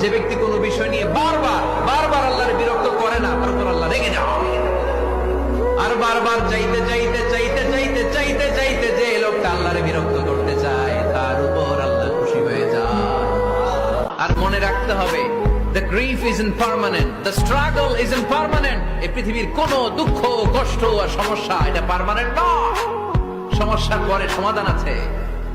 যে ব্যক্তি কোনো বিষয় নিয়ে বারবার বারবার আল্লাহর বিরক্ত করে না, তার উপর আল্লাহ রেগে যাও আর বারবার চাইতে চাইতে চাইতে চাইতে চাইতে চাইতে যে লোকটা আল্লাহরে বিরক্ত করতে চায়, তার উপর আল্লাহ খুশি হয়ে যায় আর মনে রাখতে হবে, The grief is impermanent. The struggle is impermanent. এই পৃথিবীর কোন দুঃখ, কষ্ট আর সমস্যা এটা পার্মানেন্ট নয় সমস্যার পরে সমাধান আছে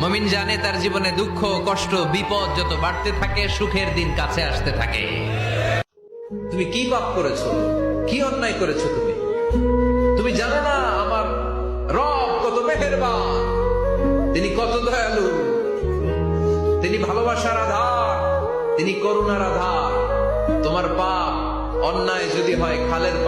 মুমিন জানে তার জীবনে দুঃখ, কষ্ট, বিপদ যত বাড়তে থাকে, সুখের দিন কাছে আসতে থাকে। তুমি কি পাপ করেছ? কি অন্যায় করেছ তুমি? তুমি জানো না আমার রব কত মেহেরবান। তিনি কত দয়ালু। তিনি ভালোবাসার আধার। তিনি করুণার আধার। তোমার পাপ অন্যায় যদি হয়, খালের